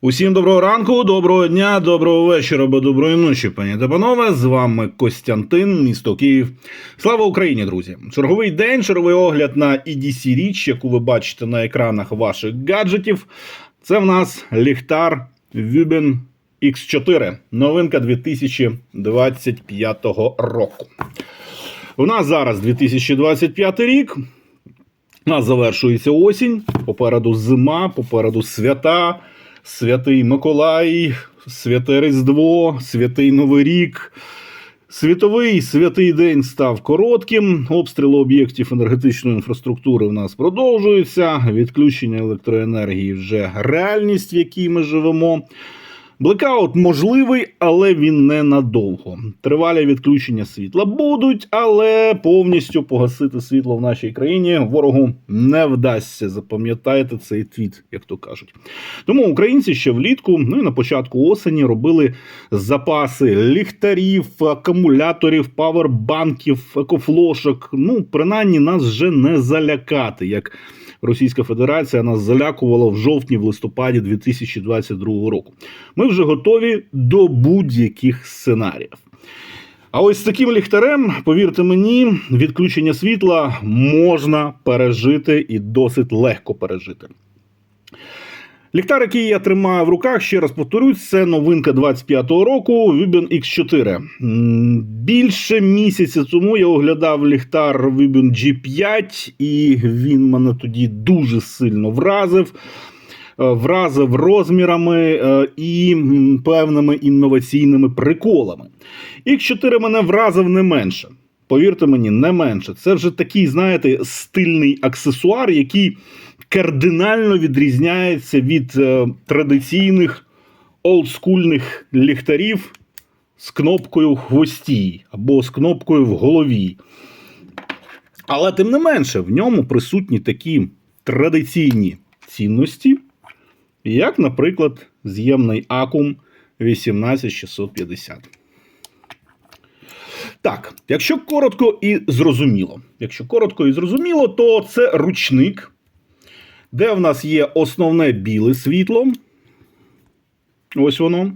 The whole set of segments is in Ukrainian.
Усім доброго ранку, доброго дня, доброго вечора або доброї ночі, пані та панове. З вами Костянтин, місто Київ. Слава Україні, друзі! Черговий день, черговий огляд на EDC річ, яку ви бачите на екранах ваших гаджетів. Це в нас ліхтар Вюбен X4. Новинка 2025 року. У нас зараз 2025 рік. У нас завершується осінь. Попереду зима, попереду свята, святий Миколай, святе Різдво, святий Новий рік. Світовий святий день став коротким. Обстріли об'єктів енергетичної інфраструктури в нас продовжуються. Відключення електроенергії вже реальність, в якій ми живемо. Блекаут можливий, але він ненадовго. Тривалі відключення світла будуть, але повністю погасити світло в нашій країні ворогу не вдасться. Запам'ятайте цей твіт, як то кажуть. Тому українці ще влітку, ну і на початку осені робили запаси ліхтарів, акумуляторів, павербанків, екофлошок. Ну, принаймні, нас вже не залякати, як Російська Федерація нас залякувала в жовтні, в листопаді 2022 року. Ми вже готові до будь-яких сценаріїв. А ось з таким ліхтарем, повірте мені, відключення світла можна пережити і досить легко пережити. Ліхтар, який я тримаю в руках, ще раз повторюсь, це новинка 25-го року Vibin X4. Більше місяця тому я оглядав ліхтар Vibin G5, і він мене тоді дуже сильно вразив. Е, Вразив розмірами е, і певними інноваційними приколами. X4 мене вразив не менше. Повірте мені, не менше. Це вже такий, знаєте, стильний аксесуар, який кардинально відрізняється від е, традиційних олдскульних ліхтарів з кнопкою в хвості або з кнопкою в голові. Але тим не менше, в ньому присутні такі традиційні цінності, як, наприклад, з'ємний акум 18650. Так, якщо коротко і зрозуміло, якщо коротко і зрозуміло, то це ручник, де в нас є основне біле світло. Ось воно.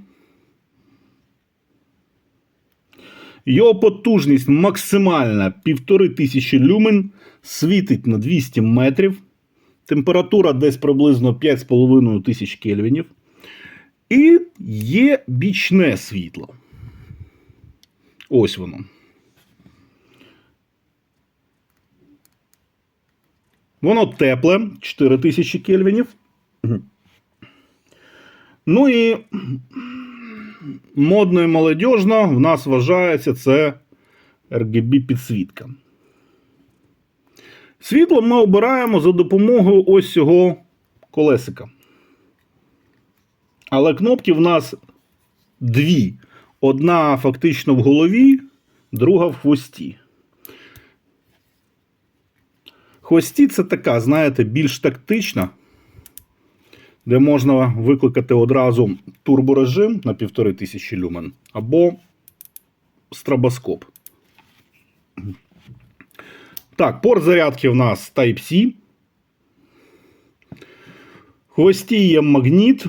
Його потужність максимальна 1500 люмен, світить на 200 метрів. Температура десь приблизно 5,5 тисяч кельвінів. І є бічне світло. Ось воно. Воно тепле, 4000 кельвінів. Ну і модно і молодіжно в нас вважається це RGB підсвітка. Світло ми обираємо за допомогою ось цього колесика. Але кнопки в нас дві. Одна фактично в голові, друга в хвості. Хвості це така, знаєте, більш тактична, де можна викликати одразу турборежим на 1500 люмен або стробоскоп. Так, порт зарядки в нас Type-C. Хвості є магніт,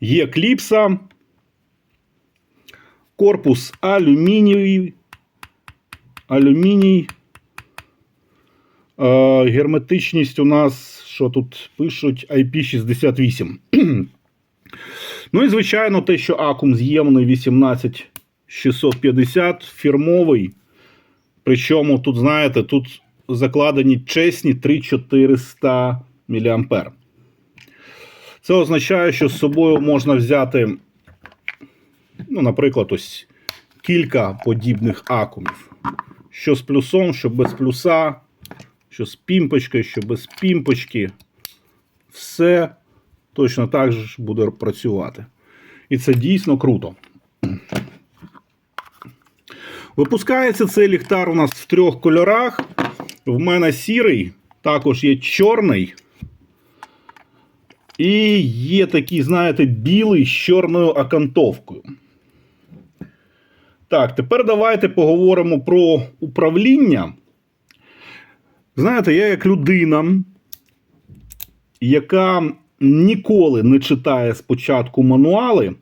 є кліпса. Корпус алюмінієвий. Алюміній. Е, герметичність у нас, що тут пишуть, IP68. ну і, звичайно, те, що акум з'ємний 18650, фірмовий. Причому тут, знаєте, тут закладені чесні 3400 мА. Це означає, що з собою можна взяти ну, наприклад, ось кілька подібних акумів. Що з плюсом, що без плюса, що з пімпочкою, що без пімпочки. Все точно так же буде працювати. І це дійсно круто. Випускається цей ліхтар у нас в трьох кольорах. В мене сірий, також є чорний. І є такий, знаєте, білий з чорною окантовкою. Так, тепер давайте поговоримо про управління. Знаєте, я як людина, яка ніколи не читає спочатку мануали,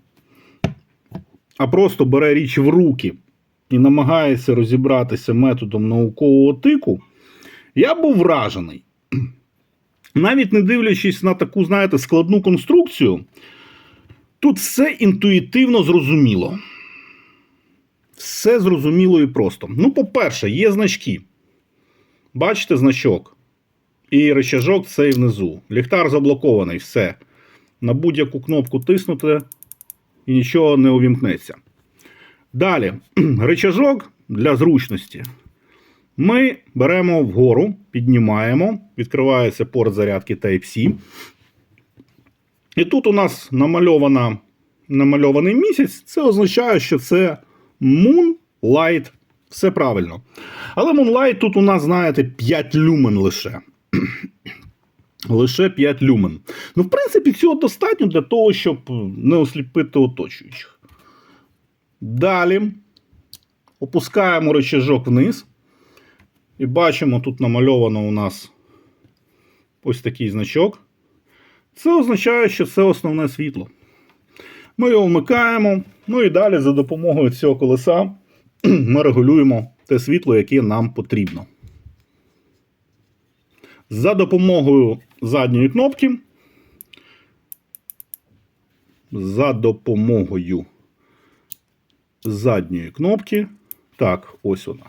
а просто бере річ в руки і намагається розібратися методом наукового тику, я був вражений. Навіть не дивлячись на таку, знаєте, складну конструкцію, тут все інтуїтивно зрозуміло. Все зрозуміло і просто. Ну, по-перше, є значки. Бачите значок? І рычажок цей внизу. Ліхтар заблокований, все. На будь-яку кнопку тиснути і нічого не увімкнеться. Далі, рычажок для зручності. Ми беремо вгору, піднімаємо, відкривається порт зарядки Type-C. І тут у нас намальована, намальований місяць. Це означає, що це Moonlight. Все правильно. Але Moonlight тут у нас, знаєте, 5 люмен лише. Лише 5 люмен. Ну, в принципі, цього достатньо для того, щоб не осліпити оточуючих. Далі опускаємо рычажок вниз. І бачимо, тут намальовано у нас ось такий значок. Це означає, що це основне світло. Ми його вмикаємо. Ну і далі за допомогою цього колеса ми регулюємо те світло, яке нам потрібно. За допомогою задньої кнопки. За допомогою задньої кнопки. Так, ось вона.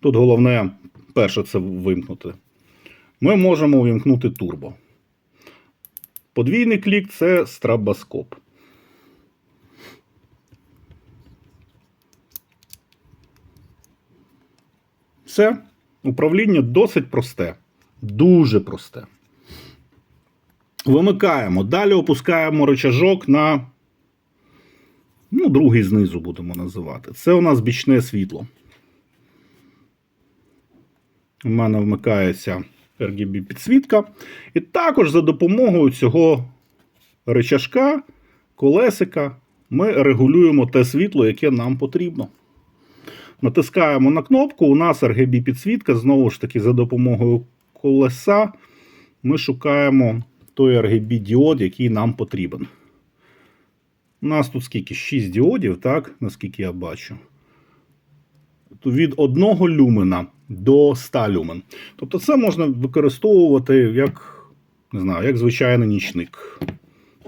Тут головне, перше, це вимкнути. Ми можемо увімкнути турбо. Подвійний клік це страбоскоп. Все. Управління досить просте. Дуже просте. Вимикаємо. Далі опускаємо рычажок на. Ну, другий знизу будемо називати. Це у нас бічне світло. У мене вмикається RGB підсвітка. І також за допомогою цього рычажка, колесика, ми регулюємо те світло, яке нам потрібно. Натискаємо на кнопку, у нас RGB підсвітка, знову ж таки, за допомогою колеса ми шукаємо той RGB діод, який нам потрібен. У нас тут скільки? 6 діодів, так, наскільки я бачу. Від 1 люмена до 100 люмен. Тобто це можна використовувати як, не знаю, як звичайний нічник.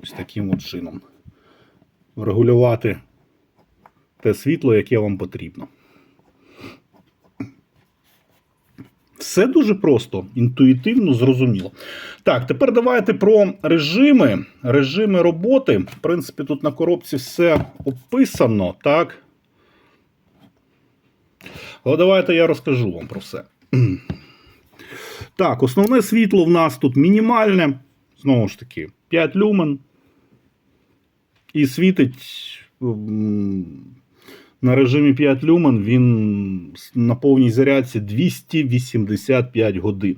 Ось таким от чином. Регулювати те світло, яке вам потрібно. Все дуже просто, інтуїтивно, зрозуміло. Так, тепер давайте про режими. Режими роботи. В принципі, тут на коробці все описано, так? Але давайте я розкажу вам про все. Так, основне світло в нас тут мінімальне. Знову ж таки, 5 люмен. І світить м, на режимі 5 люмен він на повній зарядці 285 годин.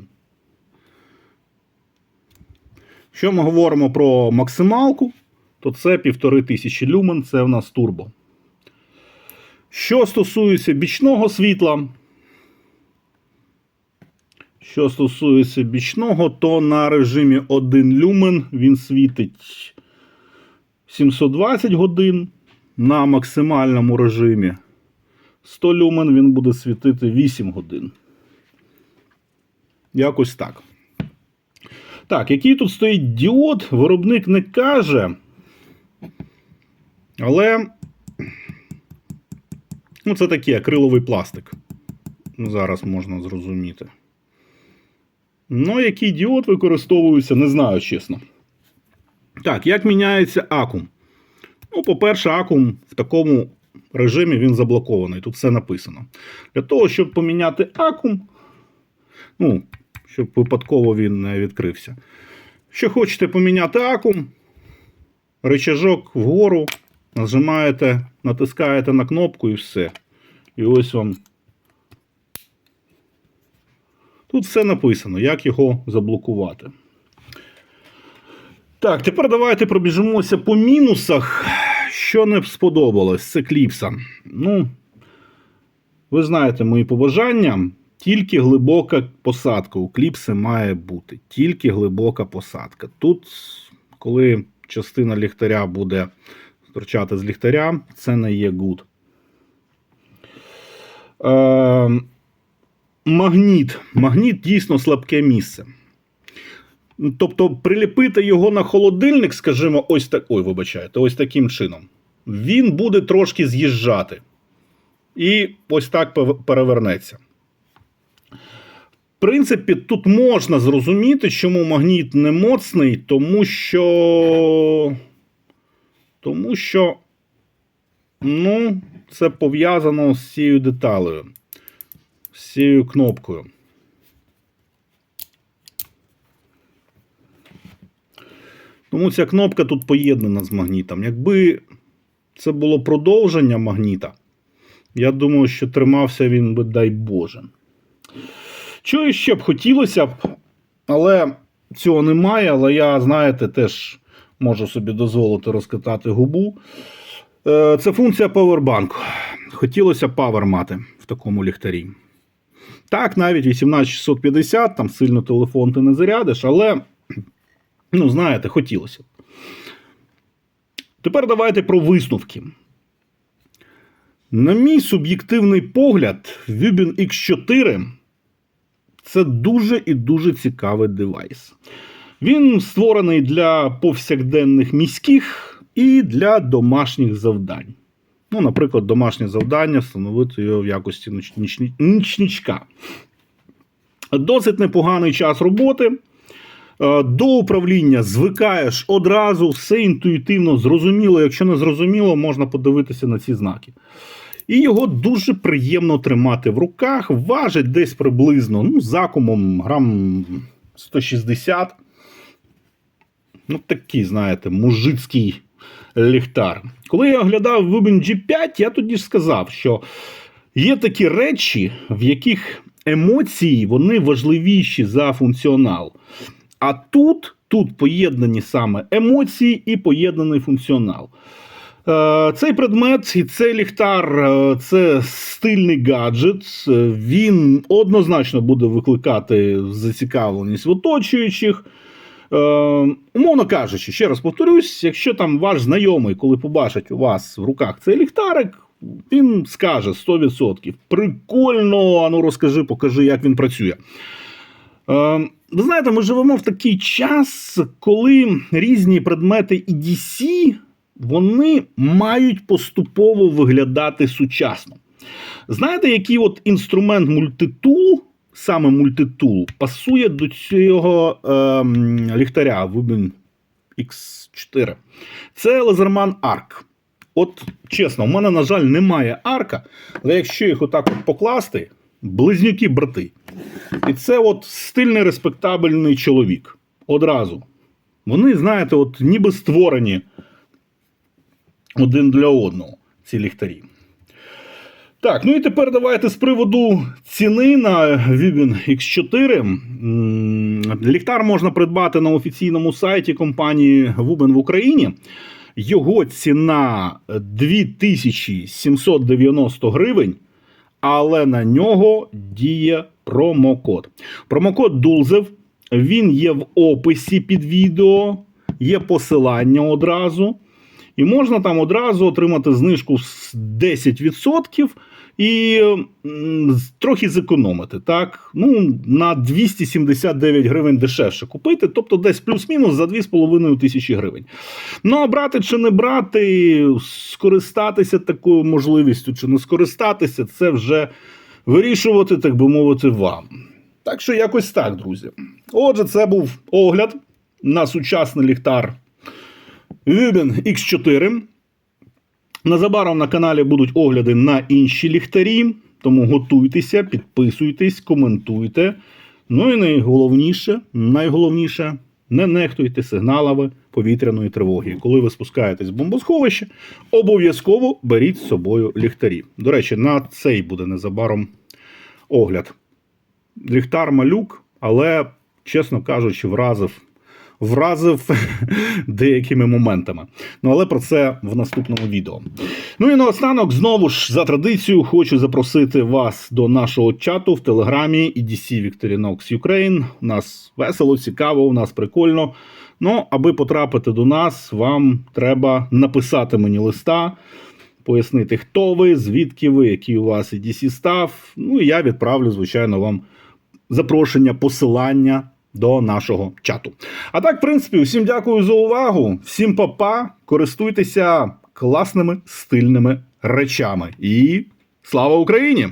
Якщо ми говоримо про максималку, то це 1500 люмен, це в нас турбо. Що стосується бічного світла, що стосується бічного, то на режимі 1 люмен він світить 720 годин. На максимальному режимі 100 люмен він буде світити 8 годин. Якось так. Так, який тут стоїть діод, виробник не каже. Але ну, це такий акриловий пластик. Зараз можна зрозуміти. Ну, який діод використовується, не знаю, чесно. Так, як міняється акум? Ну, по-перше, акум в такому режимі він заблокований. Тут все написано. Для того, щоб поміняти акум, ну, щоб випадково він не відкрився. Якщо хочете поміняти акум, рычажок вгору, нажимаєте, натискаєте на кнопку і все. І ось вам. Тут все написано, як його заблокувати. Так, тепер давайте пробіжимося по мінусах. Що не сподобалось, це кліпса. Ну, ви знаєте мої побажання. Тільки глибока посадка. У кліпси має бути. Тільки глибока посадка. Тут Коли частина ліхтаря буде торчати з ліхтаря, це не є good. Е, магніт. Магніт дійсно слабке місце. Тобто, приліпити його на холодильник, скажімо, ось так. Ой, вибачайте, ось таким чином. Він буде трошки з'їжджати. І ось так перевернеться. В принципі, тут можна зрозуміти, чому магніт не моцний, тому що. Тому що. Ну, це пов'язано з цією деталею, з цією кнопкою. Тому ця кнопка тут поєднана з магнітом. Якби це було продовження магніта, я думаю, що тримався він би, дай Боже. Чого ще б хотілося б, але цього немає. Але я, знаєте, теж можу собі дозволити розкатати губу. Е, Це функція павербанку. Хотілося павер мати в такому ліхтарі. Так, навіть 18650, там сильно телефон ти не зарядиш, але, ну, знаєте, хотілося. Тепер давайте про висновки. На мій суб'єктивний погляд, Vubin X4 це дуже і дуже цікавий девайс. Він створений для повсякденних міських і для домашніх завдань. Ну, наприклад, домашнє завдання встановити його в якості нічничка. Досить непоганий час роботи. Е, До управління звикаєш одразу, все інтуїтивно зрозуміло. Якщо не зрозуміло, можна подивитися на ці знаки. І його дуже приємно тримати в руках. Важить десь приблизно ну, закумом грам 160. Ну, такий, знаєте, мужицький ліхтар. Коли я оглядав Vubin G5, я тоді ж сказав, що є такі речі, в яких емоції вони важливіші за функціонал. А тут, тут поєднані саме емоції і поєднаний функціонал. Е, Цей предмет і цей ліхтар е, це стильний гаджет. Е, Він однозначно буде викликати зацікавленість в оточуючих. Умовно кажучи, ще раз повторюсь, якщо там ваш знайомий, коли побачить у вас в руках цей ліхтарик, він скаже 100%. Прикольно, а ну розкажи, покажи, як він працює. Е, ви знаєте, ми живемо в такий час, коли різні предмети EDC вони мають поступово виглядати сучасно. Знаєте, який от інструмент мультитул, саме мультитул, пасує до цього ем, ліхтаря Vubin X4? Це Laserman Arc. От чесно, у мене, на жаль, немає арка, але якщо їх отак от покласти, близнюки брати. І це от стильний респектабельний чоловік. Одразу. Вони, знаєте, от ніби створені один для одного, ці ліхтарі. Так, ну і тепер давайте з приводу ціни на Vivin X4. Ліхтар можна придбати на офіційному сайті компанії Вубен в Україні. Його ціна 2790 гривень, але на нього діє промокод. Промокод Дулзев. Він є в описі під відео, є посилання одразу. І можна там одразу отримати знижку з 10% і трохи зекономити. Так? Ну, на 279 гривень дешевше купити, тобто десь плюс-мінус за 2,5 тисячі гривень. Ну, а брати чи не брати, скористатися такою можливістю чи не скористатися, це вже вирішувати, так би мовити, вам. Так що якось так, друзі. Отже, це був огляд на сучасний ліхтар Vubin X4. Незабаром на каналі будуть огляди на інші ліхтарі. Тому готуйтеся, підписуйтесь, коментуйте. Ну і найголовніше, найголовніше, не нехтуйте сигналами повітряної тривоги. Коли ви спускаєтесь в бомбосховище, обов'язково беріть з собою ліхтарі. До речі, на цей буде незабаром огляд. Ліхтар малюк, але, чесно кажучи, вразив вразив деякими моментами. Ну, але про це в наступному відео. Ну і наостанок, знову ж за традицією, хочу запросити вас до нашого чату в телеграмі EDC Victorinox Ukraine. У нас весело, цікаво, у нас прикольно. Ну, аби потрапити до нас, вам треба написати мені листа, пояснити, хто ви, звідки ви, який у вас EDC став. Ну і я відправлю, звичайно, вам запрошення, посилання до нашого чату. А так, в принципі, всім дякую за увагу. Всім па-па, користуйтеся класними стильними речами. І слава Україні!